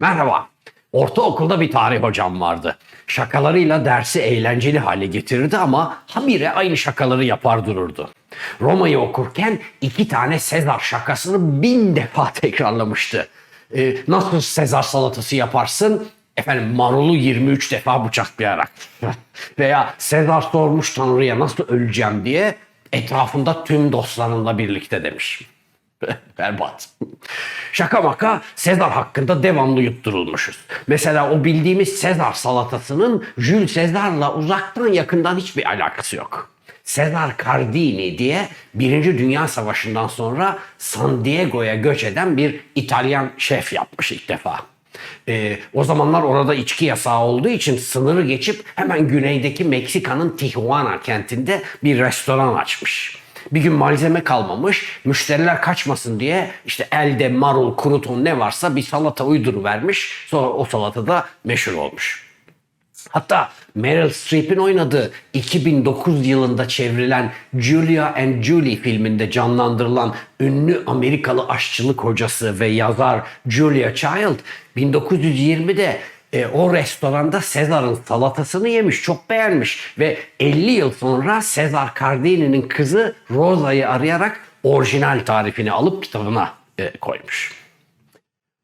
Merhaba. Ortaokulda bir tarih hocam vardı. Şakalarıyla dersi eğlenceli hale getirirdi ama habire aynı şakaları yapar dururdu. Roma'yı okurken iki tane Sezar şakasını bin defa tekrarlamıştı. Ee, nasıl Sezar salatası yaparsın? Efendim marulu 23 defa bıçaklayarak. Veya Sezar sormuş Tanrı'ya nasıl öleceğim diye etrafında tüm dostlarınla birlikte demiş. Berbat. Şaka maka Sezar hakkında devamlı yutturulmuşuz. Mesela o bildiğimiz Sezar salatasının Jules Sezar'la uzaktan yakından hiçbir alakası yok. Sezar Cardini diye Birinci Dünya Savaşı'ndan sonra San Diego'ya göç eden bir İtalyan şef yapmış ilk defa. Ee, o zamanlar orada içki yasağı olduğu için sınırı geçip hemen güneydeki Meksika'nın Tijuana kentinde bir restoran açmış. Bir gün malzeme kalmamış. Müşteriler kaçmasın diye işte elde marul, kruton ne varsa bir salata uyduru vermiş. Sonra o salata da meşhur olmuş. Hatta Meryl Streep'in oynadığı 2009 yılında çevrilen Julia and Julie filminde canlandırılan ünlü Amerikalı aşçılık hocası ve yazar Julia Child 1920'de e, o restoranda Sezar'ın salatasını yemiş, çok beğenmiş ve 50 yıl sonra Sezar Cardini'nin kızı Rosa'yı arayarak orijinal tarifini alıp kitabına e, koymuş.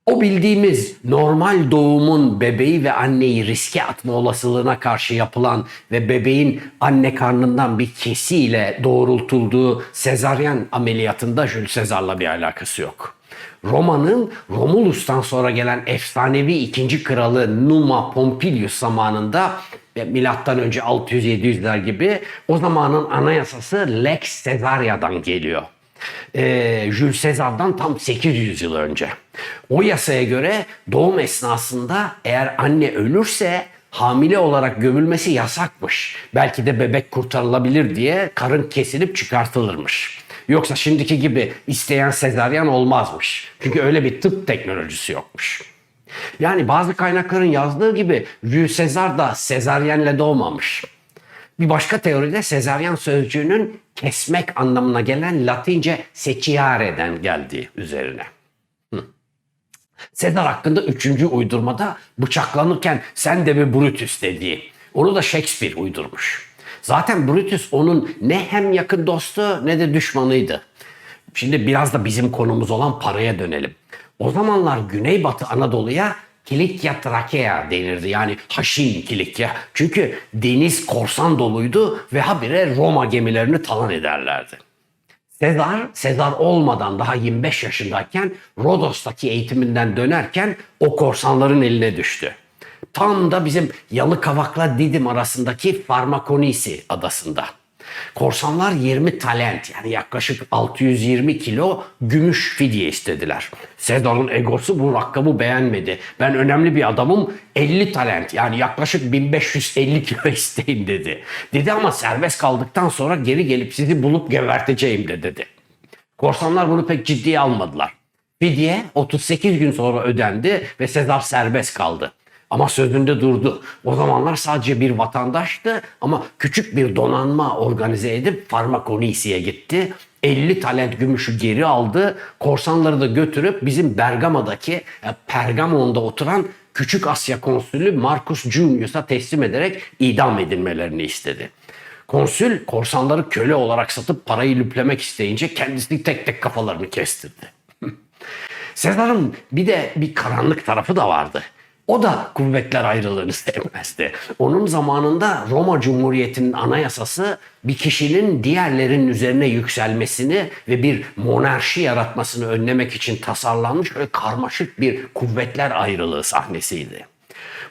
O bildiğimiz normal doğumun bebeği ve anneyi riske atma olasılığına karşı yapılan ve bebeğin anne karnından bir kesiyle doğrultulduğu sezaryen ameliyatında Jules Sezar'la bir alakası yok. Roma'nın Romulus'tan sonra gelen efsanevi ikinci kralı Numa Pompilius zamanında milattan önce 600-700'ler gibi o zamanın anayasası Lex Caesaria'dan geliyor e, Jules Caesar'dan tam 800 yıl önce. O yasaya göre doğum esnasında eğer anne ölürse hamile olarak gömülmesi yasakmış. Belki de bebek kurtarılabilir diye karın kesilip çıkartılırmış. Yoksa şimdiki gibi isteyen sezaryen olmazmış. Çünkü öyle bir tıp teknolojisi yokmuş. Yani bazı kaynakların yazdığı gibi Jules Caesar da sezaryenle doğmamış. Bir başka teoride sezaryen sözcüğünün kesmek anlamına gelen Latince seciare'den geldiği üzerine. Sezar hakkında üçüncü uydurmada bıçaklanırken sen de mi Brutus dediği. Onu da Shakespeare uydurmuş. Zaten Brutus onun ne hem yakın dostu ne de düşmanıydı. Şimdi biraz da bizim konumuz olan paraya dönelim. O zamanlar Güneybatı Anadolu'ya Kilikya Trakea denirdi. Yani Haşin Kilikya. Çünkü deniz korsan doluydu ve habire Roma gemilerini talan ederlerdi. Sezar, Sezar olmadan daha 25 yaşındayken Rodos'taki eğitiminden dönerken o korsanların eline düştü. Tam da bizim Yalıkavak'la Didim arasındaki Farmakonisi adasında. Korsanlar 20 talent yani yaklaşık 620 kilo gümüş fidye istediler. Sezar'ın egosu bu rakamı beğenmedi. Ben önemli bir adamım 50 talent yani yaklaşık 1550 kilo isteyin dedi. Dedi ama serbest kaldıktan sonra geri gelip sizi bulup geberteceğim de dedi. Korsanlar bunu pek ciddiye almadılar. Fidye 38 gün sonra ödendi ve Sezar serbest kaldı. Ama sözünde durdu. O zamanlar sadece bir vatandaştı ama küçük bir donanma organize edip Farmakonisi'ye gitti. 50 talent gümüşü geri aldı. Korsanları da götürüp bizim Bergama'daki e, Pergamon'da oturan Küçük Asya konsülü Marcus Junius'a teslim ederek idam edilmelerini istedi. Konsül korsanları köle olarak satıp parayı lüplemek isteyince kendisini tek tek kafalarını kestirdi. Sezar'ın bir de bir karanlık tarafı da vardı. O da kuvvetler ayrılığını sevmezdi. Onun zamanında Roma Cumhuriyeti'nin anayasası bir kişinin diğerlerinin üzerine yükselmesini ve bir monarşi yaratmasını önlemek için tasarlanmış ve karmaşık bir kuvvetler ayrılığı sahnesiydi.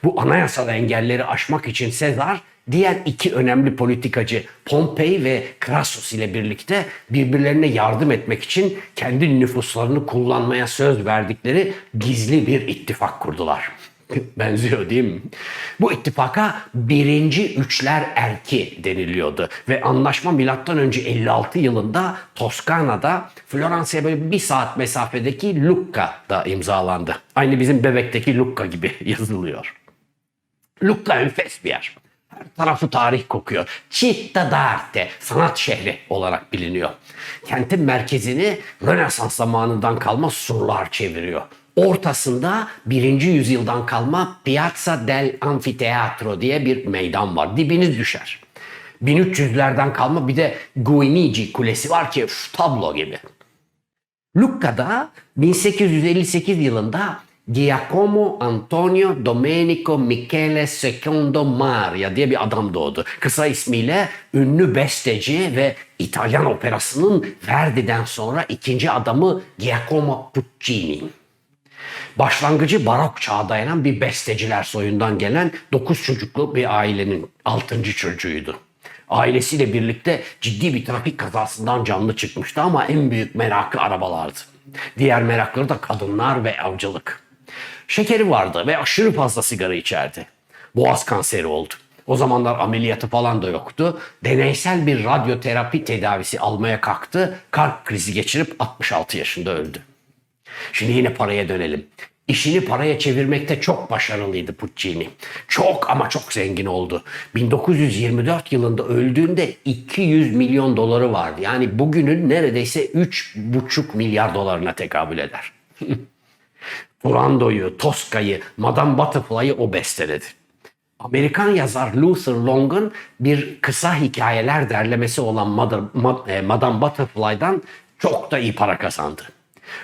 Bu anayasal engelleri aşmak için Sezar diğer iki önemli politikacı Pompey ve Crassus ile birlikte birbirlerine yardım etmek için kendi nüfuslarını kullanmaya söz verdikleri gizli bir ittifak kurdular. Benziyor değil mi? Bu ittifaka birinci üçler erki deniliyordu ve anlaşma milattan önce 56 yılında Toskana'da Floransa'ya böyle bir saat mesafedeki Lucca'da imzalandı. Aynı bizim bebekteki Lucca gibi yazılıyor. Lucca enfes bir yer. Her tarafı tarih kokuyor. Città d'arte, sanat şehri olarak biliniyor. Kentin merkezini Rönesans zamanından kalma surlar çeviriyor. Ortasında birinci yüzyıldan kalma Piazza del Anfiteatro diye bir meydan var. Dibiniz düşer. 1300'lerden kalma bir de Guinigi Kulesi var ki üf, tablo gibi. Lucca'da 1858 yılında Giacomo Antonio Domenico Michele Secondo Maria diye bir adam doğdu. Kısa ismiyle ünlü besteci ve İtalyan operasının Verdi'den sonra ikinci adamı Giacomo Puccini. Başlangıcı barok çağa dayanan bir besteciler soyundan gelen 9 çocuklu bir ailenin 6. çocuğuydu. Ailesiyle birlikte ciddi bir trafik kazasından canlı çıkmıştı ama en büyük merakı arabalardı. Diğer merakları da kadınlar ve avcılık. Şekeri vardı ve aşırı fazla sigara içerdi. Boğaz kanseri oldu. O zamanlar ameliyatı falan da yoktu. Deneysel bir radyoterapi tedavisi almaya kalktı. Kalp krizi geçirip 66 yaşında öldü. Şimdi yine paraya dönelim. İşini paraya çevirmekte çok başarılıydı Puccini. Çok ama çok zengin oldu. 1924 yılında öldüğünde 200 milyon doları vardı. Yani bugünün neredeyse 3,5 milyar dolarına tekabül eder. Turando'yu, Tosca'yı, Madame Butterfly'ı o besteledi. Amerikan yazar Luther Long'un bir kısa hikayeler derlemesi olan e, Madame Butterfly'dan çok da iyi para kazandı.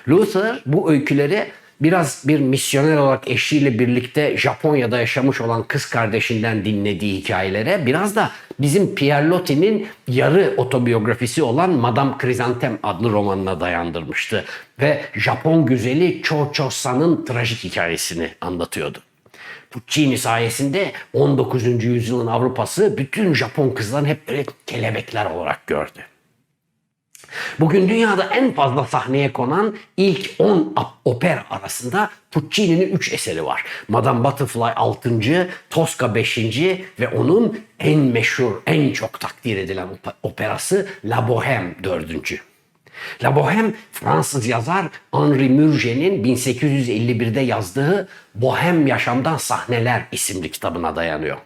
Luther bu öyküleri biraz bir misyoner olarak eşiyle birlikte Japonya'da yaşamış olan kız kardeşinden dinlediği hikayelere biraz da bizim Pierre Loti'nin yarı otobiyografisi olan Madame Chrysanthème adlı romanına dayandırmıştı. Ve Japon güzeli Cho Cho San'ın trajik hikayesini anlatıyordu. Puccini sayesinde 19. yüzyılın Avrupası bütün Japon kızlarını hep böyle kelebekler olarak gördü. Bugün dünyada en fazla sahneye konan ilk 10 opera arasında Puccini'nin 3 eseri var. Madame Butterfly 6. Tosca 5. ve onun en meşhur, en çok takdir edilen op- operası La Bohème 4. La Bohème Fransız yazar Henri Murger'in 1851'de yazdığı Bohem Yaşamdan Sahneler isimli kitabına dayanıyor.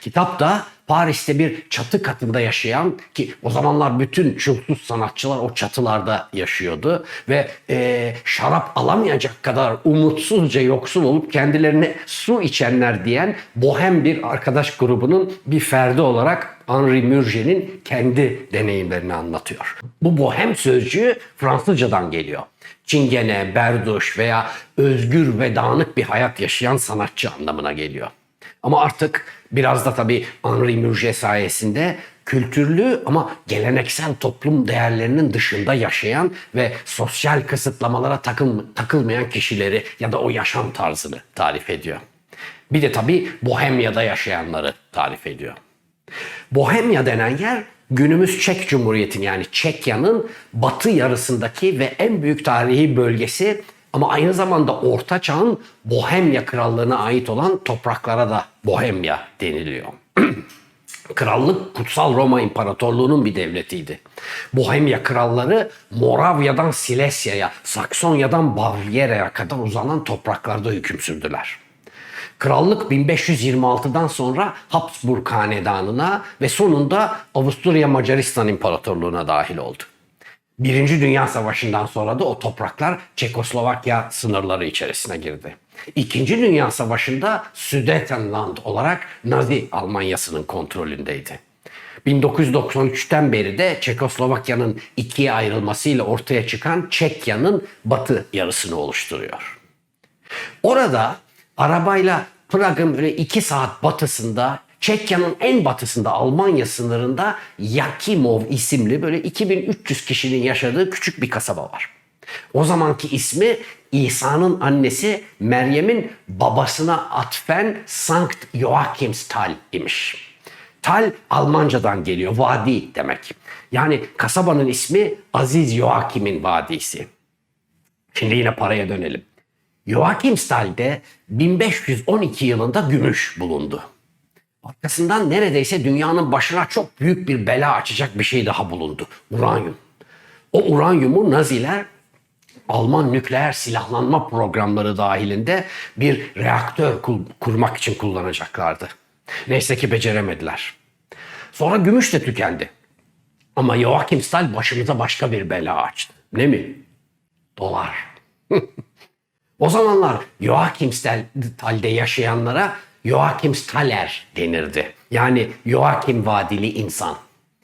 Kitapta Paris'te bir çatı katında yaşayan ki o zamanlar bütün çulsuz sanatçılar o çatılarda yaşıyordu ve e, şarap alamayacak kadar umutsuzca yoksul olup kendilerine su içenler diyen bohem bir arkadaş grubunun bir ferdi olarak Henri Murger'in kendi deneyimlerini anlatıyor. Bu bohem sözcüğü Fransızcadan geliyor. Çingene, berduş veya özgür ve dağınık bir hayat yaşayan sanatçı anlamına geliyor. Ama artık biraz da tabii Henri Murger sayesinde kültürlü ama geleneksel toplum değerlerinin dışında yaşayan ve sosyal kısıtlamalara takıl, takılmayan kişileri ya da o yaşam tarzını tarif ediyor. Bir de tabii Bohemya'da yaşayanları tarif ediyor. Bohemya denen yer günümüz Çek Cumhuriyeti'nin yani Çekya'nın batı yarısındaki ve en büyük tarihi bölgesi ama aynı zamanda Orta Çağ'ın Bohemya Krallığı'na ait olan topraklara da Bohemya deniliyor. Krallık Kutsal Roma İmparatorluğu'nun bir devletiydi. Bohemya kralları Moravya'dan Silesya'ya, Saksonya'dan Bavyera'ya kadar uzanan topraklarda hüküm sürdüler. Krallık 1526'dan sonra Habsburg Hanedanı'na ve sonunda Avusturya Macaristan İmparatorluğu'na dahil oldu. Birinci Dünya Savaşı'ndan sonra da o topraklar Çekoslovakya sınırları içerisine girdi. İkinci Dünya Savaşı'nda Sudetenland olarak Nazi Almanyası'nın kontrolündeydi. 1993'ten beri de Çekoslovakya'nın ikiye ayrılmasıyla ortaya çıkan Çekya'nın batı yarısını oluşturuyor. Orada arabayla Prag'ın böyle iki saat batısında Çekya'nın en batısında Almanya sınırında Yakimov isimli böyle 2300 kişinin yaşadığı küçük bir kasaba var. O zamanki ismi İsa'nın annesi Meryem'in babasına atfen Sankt Joachimsthal imiş. Tal Almancadan geliyor, vadi demek. Yani kasabanın ismi Aziz Joachim'in vadisi. Şimdi yine paraya dönelim. Joachimsthal'de 1512 yılında gümüş bulundu. Arkasından neredeyse dünyanın başına çok büyük bir bela açacak bir şey daha bulundu. Uranyum. O uranyumu Naziler Alman nükleer silahlanma programları dahilinde bir reaktör kur- kurmak için kullanacaklardı. Neyse ki beceremediler. Sonra gümüş de tükendi. Ama Joachim Stahl başımıza başka bir bela açtı. Ne mi? Dolar. O zamanlar Joachimsthal'de yaşayanlara Joachimsthaler denirdi. Yani Joachim vadili insan.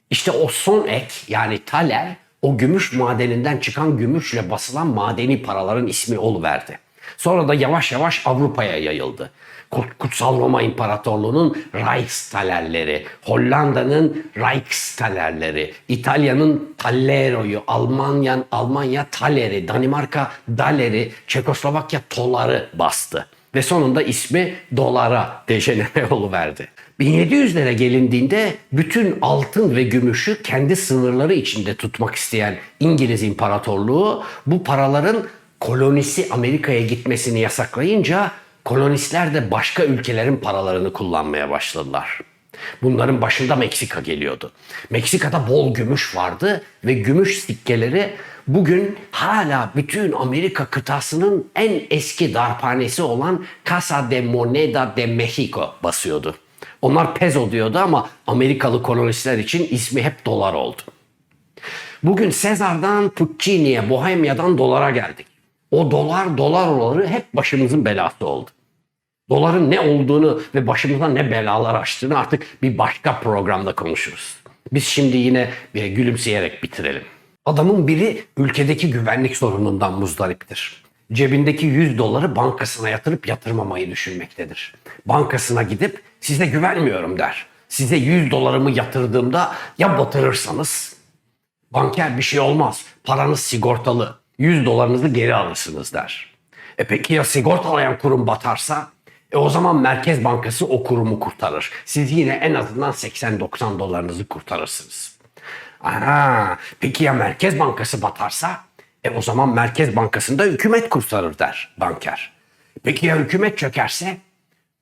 İşte o son ek yani taler o gümüş madeninden çıkan gümüşle basılan madeni paraların ismi oluverdi. Sonra da yavaş yavaş Avrupa'ya yayıldı. Kut- Kutsal Roma İmparatorluğu'nun Reichstalerleri, Hollanda'nın Reichstalerleri, İtalya'nın Tallero'yu, Almanya, Almanya Taleri, Danimarka Daleri, Çekoslovakya Toları bastı. Ve sonunda ismi dolara dejenere oluverdi. 1700'lere gelindiğinde bütün altın ve gümüşü kendi sınırları içinde tutmak isteyen İngiliz İmparatorluğu bu paraların kolonisi Amerika'ya gitmesini yasaklayınca kolonistler de başka ülkelerin paralarını kullanmaya başladılar. Bunların başında Meksika geliyordu. Meksika'da bol gümüş vardı ve gümüş sikkeleri bugün hala bütün Amerika kıtasının en eski darphanesi olan Casa de Moneda de Mexico basıyordu. Onlar peso diyordu ama Amerikalı kolonistler için ismi hep dolar oldu. Bugün Sezar'dan Puccini'ye, Bohemya'dan dolara geldik. O dolar dolar oları hep başımızın belası oldu. Doların ne olduğunu ve başımıza ne belalar açtığını artık bir başka programda konuşuruz. Biz şimdi yine bir gülümseyerek bitirelim. Adamın biri ülkedeki güvenlik sorunundan muzdariptir. Cebindeki 100 doları bankasına yatırıp yatırmamayı düşünmektedir. Bankasına gidip size güvenmiyorum der. Size 100 dolarımı yatırdığımda ya batırırsanız Banker bir şey olmaz. Paranız sigortalı. 100 dolarınızı geri alırsınız der. E peki ya sigortalayan kurum batarsa? E o zaman Merkez Bankası o kurumu kurtarır. Siz yine en azından 80-90 dolarınızı kurtarırsınız. Aha, peki ya Merkez Bankası batarsa? E o zaman Merkez Bankası'nda hükümet kurtarır der banker. Peki ya hükümet çökerse?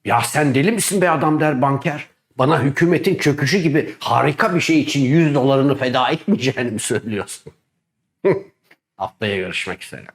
Ya sen deli misin be adam der banker. Bana hükümetin çöküşü gibi harika bir şey için 100 dolarını feda etmeyeceğini mi söylüyorsun? Haftaya görüşmek üzere.